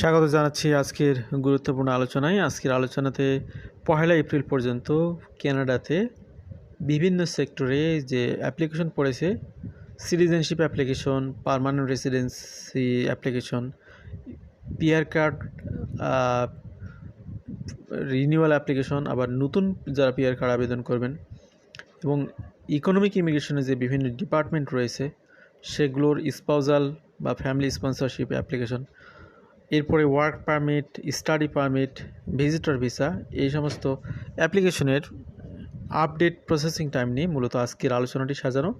স্বাগত জানাচ্ছি আজকের গুরুত্বপূর্ণ আলোচনায়। আজকের আলোচনাতে পহেলা এপ্রিল পর্যন্ত কানাডাতে বিভিন্ন সেক্টরে যে অ্যাপ্লিকেশন পড়েছে, citizenship application, permanent residency application, PR card renewal application, আবার নতুন যারা পিয়ার কার্ড আবেদন করবেন এবং ইকোনমিক ইমিগ্রেশনে যে বিভিন্ন ডিপার্টমেন্ট রয়েছে, সেগুলোর স্পাউজাল বা ফ্যামিলি স্পন্সরশিপ অ্যাপ্লিকেশন এরপরে work permit study permit visitor visa এই সমস্ত অ্যাপ্লিকেশনের আপডেট প্রসেসিং টাইম নিয়ে মূলত আজকের আলোচনাটি সাজানো।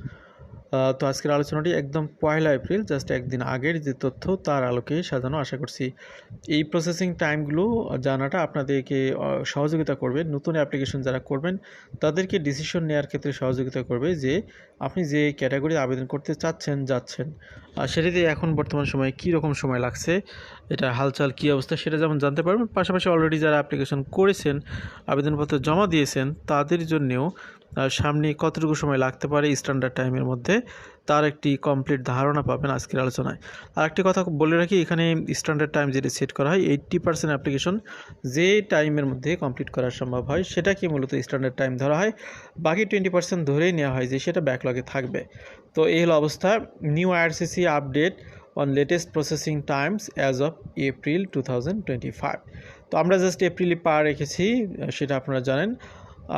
তো আজকের আলোচনাটি একদম পয়লা এপ্রিল জাস্ট একদিন আগের যে তথ্য তার আলোকে সাজানো আশা করছি। এই প্রসেসিং টাইমগুলো জানাটা আপনাদেরকে সহযোগিতা করবে। নতুন অ্যাপ্লিকেশন যারা করবেন, তাদেরকে ডিসিশন নেওয়ার ক্ষেত্রে সহযোগিতা করবে যে আপনি যে ক্যাটাগরি আবেদন করতে চাচ্ছেন, যাচ্ছেন। সেটিতে এখন বর্তমান সময়ে কী রকম সময় লাগছে, এটা হালচাল কী অবস্থা সেটা যেমন জানতে পারবেন, পাশাপাশি অলরেডি যারা অ্যাপ্লিকেশন করেছেন, আবেদনপত্র জমা দিয়েছেন, তাদের জন্যেও সামনে কতটুকু সময় লাগতে পারে স্ট্যান্ডার্ড টাইমের মধ্যে, তার একটি কমপ্লিট ধারণা পাবেন আজকের আলোচনায়। আর একটি কথা বলে রাখি, এখানে স্ট্যান্ডার্ড টাইম যেটা সেট করা হয় এইট্টি পার্সেন্ট অ্যাপ্লিকেশন যে টাইমের মধ্যে কমপ্লিট করা সম্ভব হয়, সেটাকে মূলত স্ট্যান্ডার্ড টাইম ধরা হয়। বাকি টোয়েন্টি পার্সেন্ট ধরেই নেওয়া হয় যে সেটা ব্যাকলগে থাকবে। তো এই হলো অবস্থা। New IRCC update on latest processing times as of April two তো আমরা জাস্ট এপ্রিলে পা রেখেছি, সেটা আপনারা জানেন।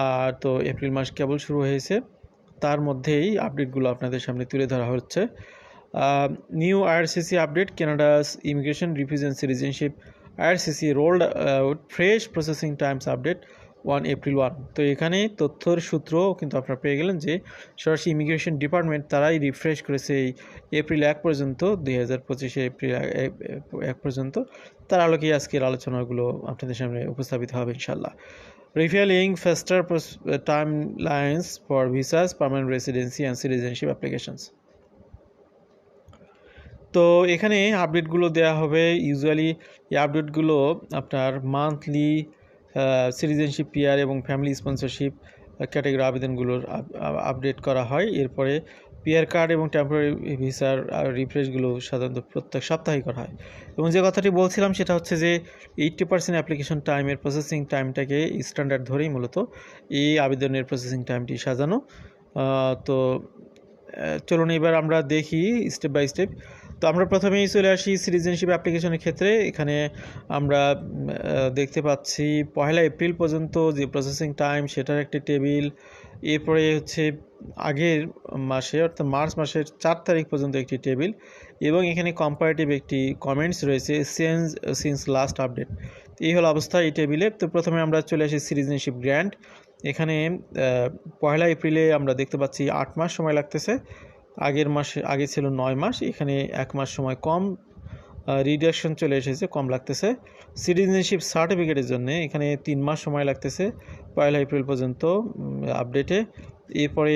আর তো এপ্রিল মাস কেবল শুরু হয়েছে। তার মধ্যেই আপডেটগুলো আপনাদের সামনে তুলে ধরা হচ্ছে। New IRCC update Canada's immigration refugees and citizenship IRCC rolled out fresh processing times update one April one. তো এখানে তথ্যর সূত্র কিন্তু আপনারা পেয়ে গেলেন যে সরাসরি ইমিগ্রেশন ডিপার্টমেন্ট তারাই রিফ্রেশ করেছে এই এপ্রিল এক পর্যন্ত, দুই হাজার পঁচিশে এপ্রিল এক- পর্যন্ত। তার আলোকে আজকের আলোচনাগুলো আপনাদের সামনে উপস্থাপিত হবে ইনশাল্লাহ refilling faster timelines for visas permanent residency and citizenship applications তো এখানে আপডেটগুলো দেওয়া হবে। ইউজুয়ালি এই আপডেটগুলো আপনার মান্থলি সিটিজেনশিপ পিয়ার এবং ফ্যামিলি স্পন্সরশিপ ক্যাটাগরি আবেদনগুলোর আপডেট করা হয়। এরপরে পিয়ার কার্ড এবং টেম্পোরারি ভিসার রিফ্রেশগুলো সাধারণত প্রত্যেক সপ্তাহে করা হয়। এবং যে কথাটি বলছিলাম সেটা হচ্ছে যে এইট্টি পার্সেন্ট অ্যাপ্লিকেশন টাইমের প্রসেসিং টাইমটাকে স্ট্যান্ডার্ড ধরেই মূলত এই আবেদনের প্রসেসিং টাইমটি সাজানো। তো চলুন এবার আমরা দেখি স্টেপ বাই স্টেপ তো আমরা প্রথমেই চলে আসি সিটিজেনশিপ অ্যাপ্লিকেশনের ক্ষেত্রে। এখানে আমরা দেখতে পাচ্ছি পয়লা এপ্রিল পর্যন্ত যে প্রসেসিং টাইম সেটার একটি টেবিল এরপরে হচ্ছে আগের মাসে, অর্থাৎ মার্চ মাসের চার তারিখ পর্যন্ত একটি টেবিল এবং এখানে কম্পারেটিভ একটি কমেন্টস রয়েছে সেন্স সিন্স লাস্ট আপডেট এই হলো অবস্থা এই টেবিলে তো প্রথমে আমরা চলে আসি সিটিজেনশিপ গ্র্যান্ট এখানে পয়লা এপ্রিলে আমরা দেখতে পাচ্ছি আট মাস সময় লাগতেছে। আগের মাসে, আগে ছিল নয় মাস, এখানে এক মাস সময় কম রিডাকশন চলে এসেছে, কম লাগতেছে। সিটিজেনশিপ সার্টিফিকেটের জন্য এখানে তিন মাস সময় লাগতেছে, পয়লা এপ্রিল পর্যন্ত আপডেটে এরপরে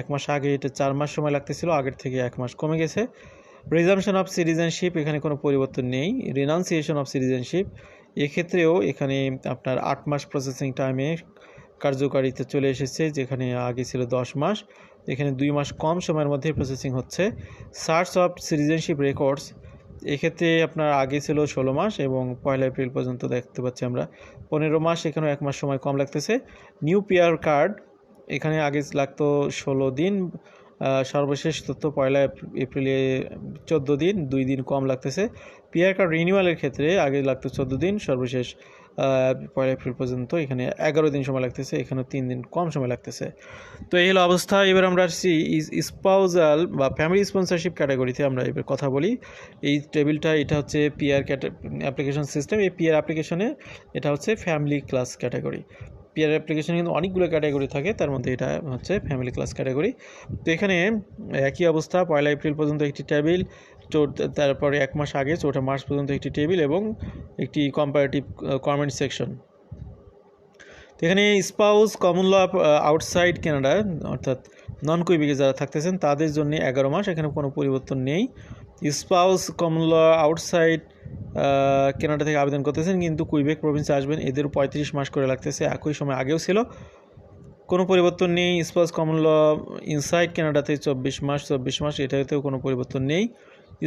এক মাস আগে এটা চার মাস সময় লাগতেছিল, আগের থেকে এক মাস কমে গেছে। রিজামশন অফ সিটিজেনশিপ এখানে কোনো পরিবর্তন নেই। রিনাউন্সিয়েশন অফ সিটিজেনশিপ এক্ষেত্রেও এখানে আপনার আট মাস প্রসেসিং টাইমে কার্যকারিতা চলে এসেছে, যেখানে আগে ছিল দশ মাস। এখানে দুই মাস কম সময়ের মধ্যে প্রসেসিং হচ্ছে। সার্চ অফ সিটিজেনশিপ রেকর্ডস এক্ষেত্রে আপনার আগে ছিল ষোলো মাস এবং পয়লা এপ্রিল পর্যন্ত দেখতে পাচ্ছি আমরা। পনেরো মাস এখানেও এক মাস সময় কম লাগতেছে। নিউ পিয়ার কার্ড এখানে আগে লাগতো ষোলো দিন সর্বশেষ তথ্য পয়লা এপ্রিলে চোদ্দ দিন, দুই দিন কম লাগতেছে। পিয়ার কার্ড রিনিউয়ালের ক্ষেত্রে আগে লাগতো চোদ্দ দিন, সর্বশেষ পয়লা এপ্রিল পর্যন্ত এখানে এগারো দিন সময় লাগতেছে এখানে তিন দিন কম সময় লাগতেছে। তো এই হলো অবস্থা। এবার আমরা আসছি স্পাউজাল বা ফ্যামিলি স্পন্সরশিপ ক্যাটাগরিতে আমরা এবার কথা বলি। এই টেবিলটা এটা হচ্ছে পিআর অ্যাপ্লিকেশন সিস্টেম এই পিআর অ্যাপ্লিকেশনে এটা হচ্ছে ফ্যামিলি ক্লাস ক্যাটাগরি পিআর অ্যাপ্লিকেশনে কিন্তু অনেকগুলো ক্যাটাগরি থাকে, তার মধ্যে এটা হচ্ছে ফ্যামিলি ক্লাস ক্যাটাগরি তো এখানে একই অবস্থা। পয়লা এপ্রিল পর্যন্ত একটি টেবিল তারপরে এক মাস আগে চৌঠা মার্চ পর্যন্ত একটি টেবিল এবং একটি কম্পারেটিভ কমেন্ট সেকশন তো এখানে spouse common law outside Canada অর্থাৎ নন কুইবেকে যারা থাকতেছেন, তাদের জন্য এগারো মাস, এখানে কোনো পরিবর্তন নেই। Spouse common law outside Canada থেকে আবেদন করতেছেন, কিন্তু কুইবেক প্রভিন্সে আসবেন, এদের পঁয়ত্রিশ মাস করে লাগতেছে, একই সময় আগেও ছিল। কোনো পরিবর্তন নেই স্পাউস কমন ল ইনসাইড কানাডাতে চব্বিশ মাস চব্বিশ মাস, এটাতেও কোনো পরিবর্তন নেই।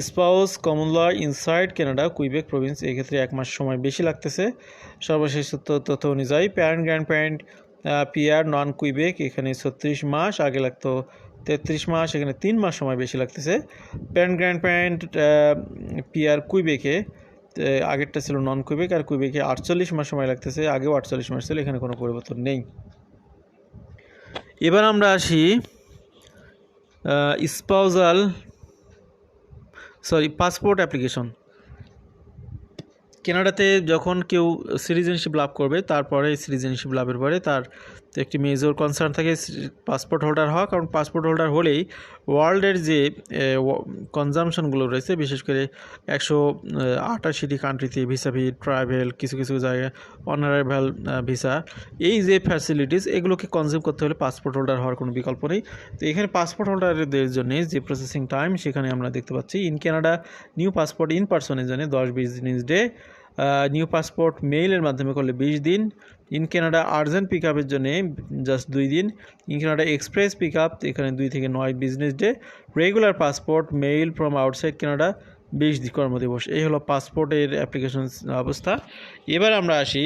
Spouse common law inside Canada Quebec province এক্ষেত্রে এক মাস সময় বেশি লাগতেছে। সর্বশেষ তথ্য অনুযায়ী parent grandparent PR non Quebec এখানে ছত্রিশ মাস আগে লাগতো, তেত্রিশ মাস, এখানে তিন মাস সময় বেশি লাগতেছে। প্যারেন্ট গ্র্যান্ড প্যারেন্ট পিয়ার কুইবেকে আগেরটা ছিল নন কুইবেক আর কুইবেকে আটচল্লিশ মাস সময় লাগতেছে, আগেও আটচল্লিশ মাস ছিল, এখানে কোনো পরিবর্তন নেই। এবার আমরা আসি স্পাউজাল সরি পাসপোর্ট অ্যাপ্লিকেশন কেনাডাতে যখন কেউ সিটিজেনশিপ লাভ করবে তারপরে সিটিজেনশিপ লাভের পরে তার একটি মেজর কনসার্ন থাকে পাসপোর্ট হোল্ডার হওয়া, কারণ পাসপোর্ট হোল্ডার হলেই ওয়ার্ল্ডের যে কনজামশনগুলো রয়েছে, বিশেষ করে একশো আটাশিটি কান্ট্রিতে ভিসা ভি ট্রাভেল কিছু কিছু জায়গায় অনারেবল ভিসা এই যে ফ্যাসিলিটিস এগুলোকে কনজিউম করতে হলে পাসপোর্ট হোল্ডার হওয়ার কোনো বিকল্প নেই। তো এখানে পাসপোর্ট হোল্ডারদের জন্য যে প্রসেসিং টাইম সেখানে আমরা দেখতে পাচ্ছি in Canada new passport in পার্সনের জন্য দশ বিজনেস ডে নিউ পাসপোর্ট মেইলের মাধ্যমে করলে বিশ দিন। ইন ক্যানাডা আর্জেন্ট পিক আপের জন্য জাস্ট দুই দিন। In Canada express pick up এখানে দুই থেকে নয় business day regular passport mail from outside Canada বিশ কর্মদিবস। এই হলো পাসপোর্টের অ্যাপ্লিকেশন অবস্থা। এবার আমরা আসি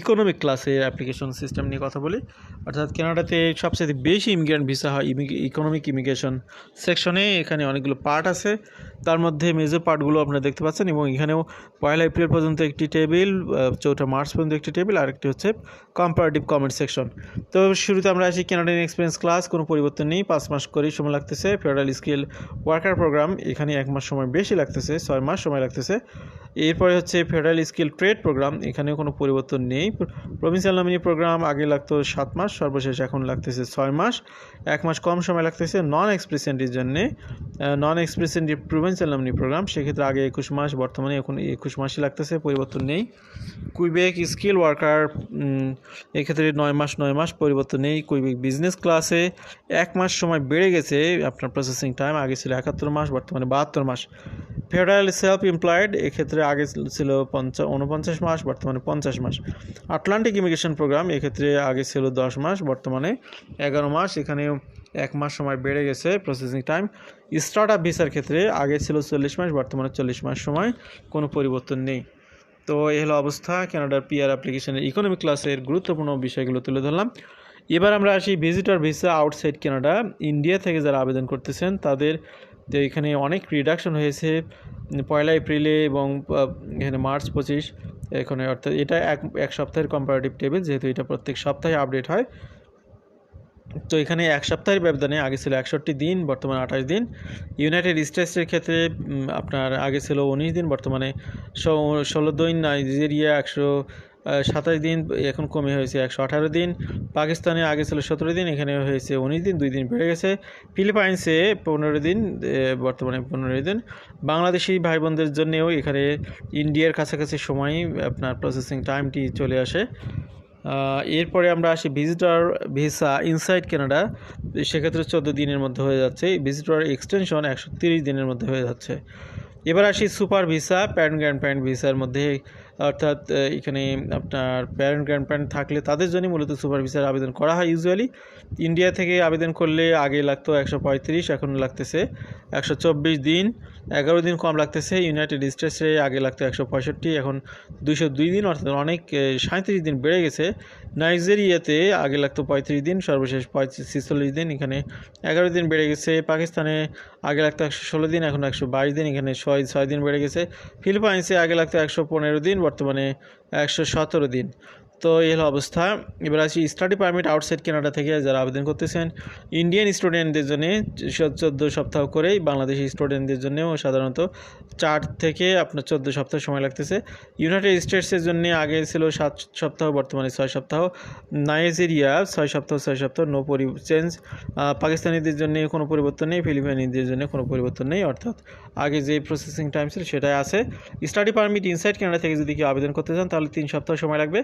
ইকোনমিক ক্লাসের অ্যাপ্লিকেশন সিস্টেম নিয়ে কথা বলি। অর্থাৎ কানাডাতে সবচেয়ে বেশি ইমিগ্রেন্ট ভিসা হয় ইকোনমিক ইমিগ্রেশন সেকশনে এখানে অনেকগুলো পার্ট আছে। তার মধ্যে মেজর পার্টগুলো আপনারা দেখতে পাচ্ছেন এবং এখানেও পয়লা এপ্রিল পর্যন্ত একটি টেবিল চৌঠা মার্চ পর্যন্ত একটি টেবিল আর একটি হচ্ছে কম্পারেটিভ কমেন্ট সেকশন তো শুরুতে আমরা আসি কানাডিয়ান এক্সপিরিয়েন্স ক্লাস কোনো পরিবর্তন নেই। পাঁচ মাস করেই সময় লাগতেছে। ফেডারেল স্কিল ওয়ার্কার প্রোগ্রাম এখানে এক মাস সময় বেশি লাগতেছে, ছয় মাস সময় লাগতেছে। এরপরে হচ্ছে ফেডারেল স্কিল ট্রেড প্রোগ্রাম এখানেও কোনো পরিবর্তন নেই। প্রভিন্সিয়াল নমিনি প্রোগ্রাম আগে লাগতো সাত মাস, সর্বশেষ এখন লাগতেছে ছয় মাস। এক মাস কম সময় লাগতেছে নন এক্সপ্রেসেন্টের জন্যে। Non express entry provincial nominee programme সেক্ষেত্রে আগে একুশ মাস, বর্তমানে এখন একুশ মাসই লাগতেছে, পরিবর্তন নেই। কুইবেক স্কিল ওয়ার্কার এক্ষেত্রে নয় মাস নয় মাস পরিবর্তন নেই। কুইবেক বিজনেস ক্লাসে এক মাস সময় বেড়ে গেছে, আপনার প্রসেসিং টাইম আগে ছিল একাত্তর মাস, বর্তমানে বাহাত্তর মাস। ফেডারেল সেলফ এমপ্লয়েড এক্ষেত্রে আগে ছিল পঞ্চাশ উনপঞ্চাশ মাস, বর্তমানে পঞ্চাশ মাস। আটলান্টিক ইমিগ্রেশন প্রোগ্রাম এক্ষেত্রে আগে ছিল দশ মাস, বর্তমানে এগারো মাস। এখানেও এক মাস সময় বেড়ে গেছে প্রসেসিং টাইম স্টার্ট আপ ভিসার ক্ষেত্রে আগে ছিল চল্লিশ মাস, বর্তমানে চল্লিশ মাস সময়, কোনো পরিবর্তন নেই। তো এই হলো অবস্থা কানাডার পিআর অ্যাপ্লিকেশনের ইকোনমিক ক্লাসের গুরুত্বপূর্ণ বিষয়গুলো তুলে ধরলাম। এবার আমরা আসি visitor visa outside Canada India থেকে যারা আবেদন করতেছেন, তাদের তো এখানে অনেক রিডাকশন হয়েছে, পয়লা এপ্রিলে এবং এখানে মার্চ পঁচিশ, এখানে অর্থাৎ এটা এক এক সপ্তাহের কম্পারেটিভ টেবিল যেহেতু এটা প্রত্যেক সপ্তাহে আপডেট হয়। তো এখানে এক সপ্তাহের ব্যবধানে আগে ছিল একষট্টি দিন, বর্তমানে আঠাশ দিন। ইউনাইটেড স্টেটসের ক্ষেত্রে আপনার আগে ছিল উনিশ দিন, বর্তমানে ষোলো দিন নাইজেরিয়া একশো সাতাশ দিন এখন কমে হয়েছে একশো আঠারো দিন। পাকিস্তানে আগে ছিল সতেরো দিন, এখানে হয়েছে উনিশ দিন, দুই দিন বেড়ে গেছে। ফিলিপাইন্সে পনেরো দিন বর্তমানে পনেরো দিন। বাংলাদেশি ভাই বোনদের জন্যেও এখানে ইন্ডিয়ার কাছাকাছি সময়, আপনার প্রসেসিং টাইমটি চলে আসে। এরপরে আমরা আসি ভিজিটর ভিসা ইনসাইড কানাডা সেক্ষেত্রে চোদ্দ দিনের মধ্যে হয়ে যাচ্ছে। ভিজিটর এক্সটেনশন একশো দিনের মধ্যে হয়ে যাচ্ছে। এবার আসি super visa parent grand parent ভিসার মধ্যে। অর্থাৎ এখানে আপনার প্যারেন্ট গ্র্যান্ড প্যারেন্ট থাকলে তাদের জন্য মূলত সুপার ভিসার আবেদন করা হয় ইউজুয়ালি ইন্ডিয়া থেকে আবেদন করলে আগে লাগতো একশো পঁয়ত্রিশ, এখন লাগতেছে একশো চব্বিশ দিন। এগারো দিন কম লাগতেছে ইউনাইটেড স্টেটসে আগে লাগতো একশো পঁয়ষট্টি, এখন দুইশো দুই দিন, অর্থাৎ অনেক সাঁত্রিশ দিন বেড়ে গেছে। নাইজেরিয়াতে আগে লাগতো পঁয়ত্রিশ দিন, সর্বশেষ পঁয়ত্রিশ দিন, এখানে এগারো দিন বেড়ে গেছে। পাকিস্তানে আগে লাগতো একশো ষোলো দিন, এখন একশো বাইশ দিন, এখানে ছয় ছয় দিন বেড়ে গেছে। ফিলিপাইন্সে আগে লাগতো একশো পনেরো দিন বর্তমানে একশো সতেরো দিন। তো এই হলো অবস্থা। এবার আসি স্টাডি পারমিট আউটসাইড কানাডা থেকে যারা আবেদন করতেছেন। ইন্ডিয়ান স্টুডেন্টদের জন্য চোদ্দ সপ্তাহ করেই বাংলাদেশি স্টুডেন্টদের জন্যও সাধারণত চার থেকে আপনার চোদ্দ সপ্তাহ সময় লাগতেছে। ইউনাইটেড স্টেটসের জন্য আগে ছিল সাত সপ্তাহ, বর্তমানে ছয় সপ্তাহ। নাইজেরিয়া ছয় সপ্তাহ ছয় সপ্তাহ নো পরি চেঞ্জ পাকিস্তানিদের জন্য কোনো পরিবর্তন নেই, ফিলিপাইনিদের জন্য কোনো পরিবর্তন নেই, অর্থাৎ আগে যে প্রসেসিং টাইম ছিল সেটাই আছে। স্টাডি পারমিট ইনসাইড কানাডা থেকে যদি কেউ আবেদন করতে চান, তাহলে তিন সপ্তাহ সময় লাগবে।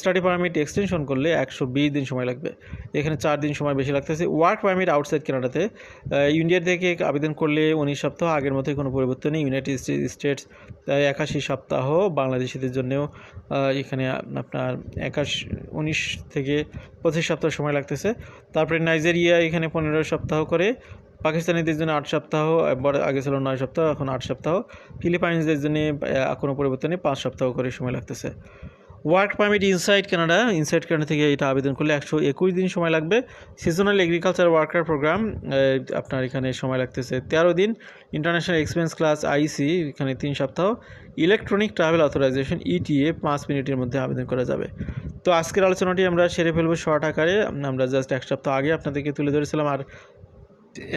স্টাডি পারমিট এক্সটেনশন করলে একশো বিশ দিন সময় লাগবে। এখানে চার দিন সময় বেশি লাগতেছে। ওয়ার্ক পারমিট আউটসাইড কানাডাতে ইন্ডিয়া থেকে আবেদন করলে উনিশ সপ্তাহ, আগের মতোই কোনো পরিবর্তন নেই। ইউনাইটেড স্টেটস একাশি সপ্তাহ বাংলাদেশিদের জন্যেও এখানে আপনার একাশ উনিশ থেকে পঁচিশ সপ্তাহ সময় লাগতেছে। তারপরে নাইজেরিয়া এখানে পনেরো সপ্তাহ করে। পাকিস্তানিদের জন্য আট সপ্তাহ, এবার আগে ছিল নয় সপ্তাহ, এখন আট সপ্তাহ। ফিলিপাইন্সদের জন্য কোনো পরিবর্তন পাঁচ সপ্তাহ করে সময় লাগতেছে। Work permit inside Canada inside Canada থেকে এটা আবেদন করলে একশো একুশ দিন সময় লাগবে। সিজনাল এগ্রিকালচার ওয়ার্কার প্রোগ্রাম আপনার এখানে সময় লাগতেছে তেরো দিন। ইন্টারন্যাশনাল এক্সপেন্স ক্লাস আইসি এখানে তিন সপ্তাহ। ইলেকট্রনিক ট্রাভেল অথরাইজেশন ইটিএ পাঁচ মিনিটের মধ্যে আবেদন করা যাবে। তো আজকের আলোচনাটি আমরা সেরে ফেলব শর্ট আকারে। আমরা জাস্ট এক সপ্তাহ আগে আপনাদেরকে তুলে ধরেছিলাম। আর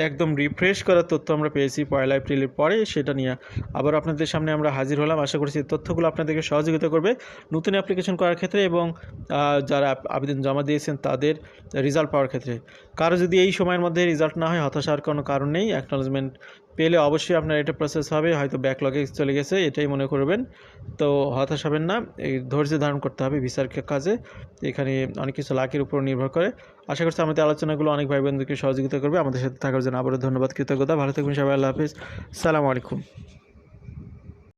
একদম রিফ্রেশ করার তথ্য আমরা পেয়েছি পয়লা এপ্রিলের পরে, সেটা নিয়ে। আবার আপনাদের সামনে আমরা হাজির হলাম। আশা করছি তথ্যগুলো আপনাদেরকে সহযোগিতা করবে নতুন অ্যাপ্লিকেশন করার ক্ষেত্রে এবং যারা আবেদন জমা দিয়েছেন তাদের রেজাল্ট পাওয়ার ক্ষেত্রে। কারও যদি এই সময়ের মধ্যে রেজাল্ট না হয় হতাশার কোনো কারণ নেই। অ্যাকনোলজমেন্ট পেলে অবশ্যই আপনার এটা প্রসেস হবে। হয়তো ব্যাকলগে চলে গেছে, এটাই মনে করবেন। তো হতাশ হবেন না। এই ধৈর্য ধারণ করতে হবে ভিসার কাজে। এখানে অনেক কিছু লাকের উপর নির্ভর করে। আশা করছি আমাদের আলোচনাগুলো অনেক ভাই বন্ধুকে সহযোগিতা করবে। আমাদের সাথে থাকার জন্য আবারও ধন্যবাদ, কৃতজ্ঞতা। ভালো থাকবেন সবাই, আল্লাহ হাফিজ। সালামু আলাইকুম।